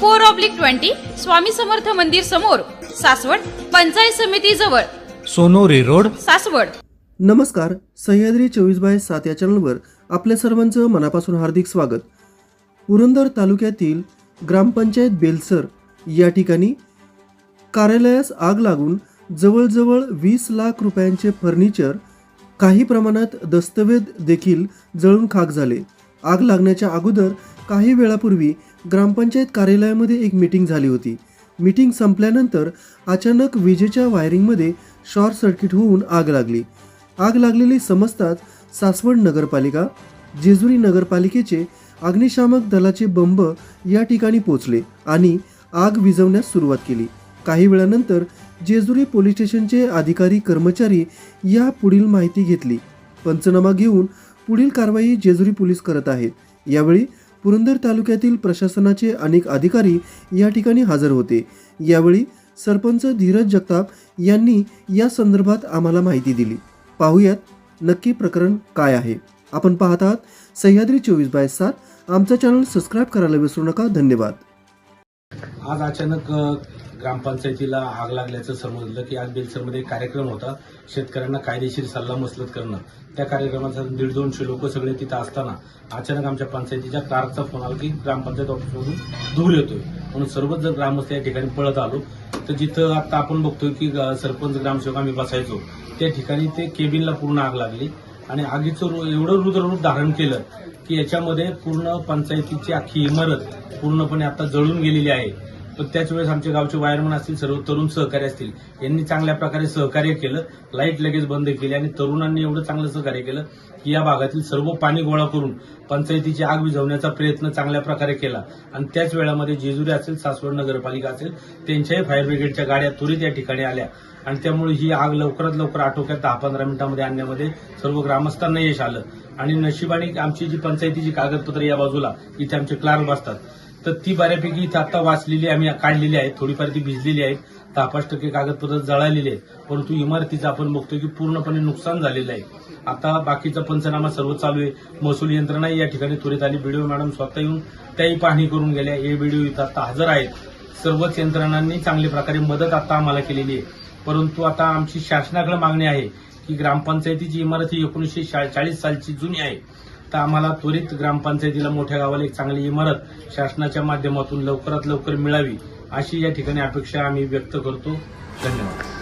four oblique twenty Swami Samarth मंदिर समोर सासवड पंचायत समिती जवळ. सोनोरी रोड. सासवड. नमस्कार सह्याद्री चोवीस बाय सात या चॅनलवर आपल्या सर्वांचं मनापासून हार्दिक स्वागत. पुरंदर तालुक्यातील ग्रामपंचायत बेलसर या ठिकाणी कार्यालयास आग लागून जवळजवळ वीस लाख रुपयांचे फर्निचर काही प्रमाणात दस्तवेज देखील जळून खाक झाले. आग लागण्याच्या अगोदर काही वेळापूर्वी ग्रामपंचायत कार्यालयामध्ये एक मीटिंग झाली होती. मीटिंग संपल्यानंतर अचानक विजेच्या वायरिंगमध्ये शॉर्ट सर्किट होऊन आग लागली. आग लागलेली समजताच सासवड नगरपालिका जेजुरी नगरपालिकेचे अग्निशामक दलाचे बंब या ठिकाणी पोचले आणि आग विझवण्यास सुरुवात केली. काही वेळानंतर जेजुरी पोलीस स्टेशनचे अधिकारी कर्मचारी या पुढील माहिती घेतली. पंचनामा घेऊन पुढील कारवाई जेजुरी पोलीस करत आहेत. यावेळी पुरंदर तालुक्यातील प्रशासनाचे अनेक अधिकारी या ठिकाणी हजर होते. यावेळी सरपंच धीरज जगताप यांनी या संदर्भात आम्हाला माहिती दिली. पाहूयात नक्की प्रकरण काय आहे. आपण पाहत आहात सह्याद्री चोवीस बाय सात आमचा चॅनल सबस्क्राईब करायला विसरू नका. धन्यवाद. आज अचानक ग्रामपंचायतीला आग लागल्याचं समजलं की आज बेलसरमध्ये एक कार्यक्रम होता. शेतकऱ्यांना कायदेशीर सल्ला मसलत करणं. त्या कार्यक्रमाचा दीड दोनशे लोक सगळे तिथं असताना अचानक आमच्या पंचायतीच्या कारचा फोन आला की ग्रामपंचायत ऑफिसमधून धूर येतोय. म्हणून सर्वच जर ग्रामस्थ या ठिकाणी पळत आलो. तर जिथं आता आपण बघतोय की सरपंच ग्रामसेवक आम्ही बसायचो. त्या ठिकाणी ते केबिनला पूर्ण आग लागली आणि आगीचं रु- एवढं रुद्ररूप धारण केलं की याच्यामध्ये पूर्ण पंचायतीची अख्खी इमारत पूर्णपणे आता जळून गेलेली आहे. पण त्याच वेळेस आमच्या गावचे वायरमन असतील सर्व तरुण सहकारी असतील यांनी चांगल्या प्रकारे सहकार्य केलं लाइट लगेच बंद केली आणि तरुणांनी एवढं चांगलं सहकार्य केलं की या भागातील सर्व पाणी गोळा करून पंचायतीची आग विझवण्याचा प्रयत्न चांगल्या प्रकारे केला. आणि त्याच वेळामध्ये जेजुरी असेल सासवड नगरपालिका असेल त्यांच्याही फायर ब्रिगेडच्या गाड्या त्वरित या ठिकाणी आल्या. आणि त्यामुळे ही आग लवकरात लवकर आटोक्यात दहा पंधरा मिनिटांमध्ये आणण्यामध्ये सर्व ग्रामस्थांना यश आलं. आणि नशिबाने आमची जी पंचायतीची कागदपत्र या बाजूला इथे आमचे क्लार्क बसतात. तर ती बऱ्यापैकी इथं आता वाचलेली आम्ही काढलेली आहे थोडीफार ती भिजलेली आहेत. दहा पाच टक्के कागदपत्र जळालेली आहेत. परंतु इमारतीचं आपण बघतोय की पूर्णपणे नुकसान झालेलं आहे. आता बाकीचा पंचनामा सर्व चालू आहे. महसूल यंत्रणाही या ठिकाणी त्वरित आली. बीडीओ मॅडम स्वतः येऊन त्याही पाहणी करून गेल्या. हे बीडीओ इथं आता हजर आहेत. सर्वच यंत्रणांनी चांगल्या प्रकारे मदत आता आम्हाला केलेली आहे. परंतु आता आमची शासनाकडे मागणी आहे की ग्रामपंचायतीची इमारत ही एकोणीसशे चाळीस सालची जुनी आहे. तर आम्हाला त्वरित ग्रामपंचायतीला मोठ्या गावाला एक चांगली इमारत शासनाच्या माध्यमातून लवकरात लवकर मिळावी अशी या ठिकाणी अपेक्षा आम्ही व्यक्त करतो. धन्यवाद.